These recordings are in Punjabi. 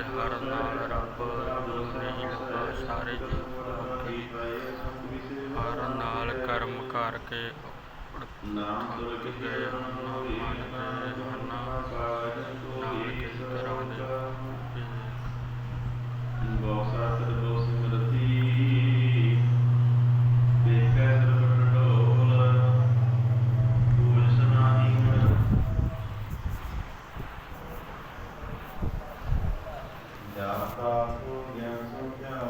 ਦੇ ਹਰ ਨਾਲ ਰੱਬ ਨੂੰ ਨਹੀਂ ਲੱਗਾ ਸਾਰੇ ਜੀ ਹਰ ਨਾਲ ਕਰਮ ਕਰਕੇ ਨਾਮ ਦੁਰਗ ਗਏ ਹਨ ਮਨ ਗਏ ਹਨ ਨਾਲ ਕਈ ਤਰ੍ਹਾਂ ਦੇ จากตาทุกอย่างทุกอย่าง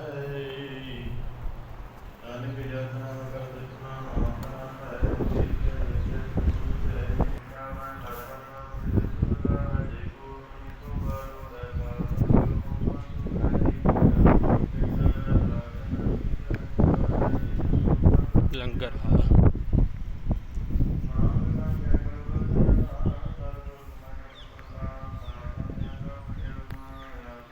Garba.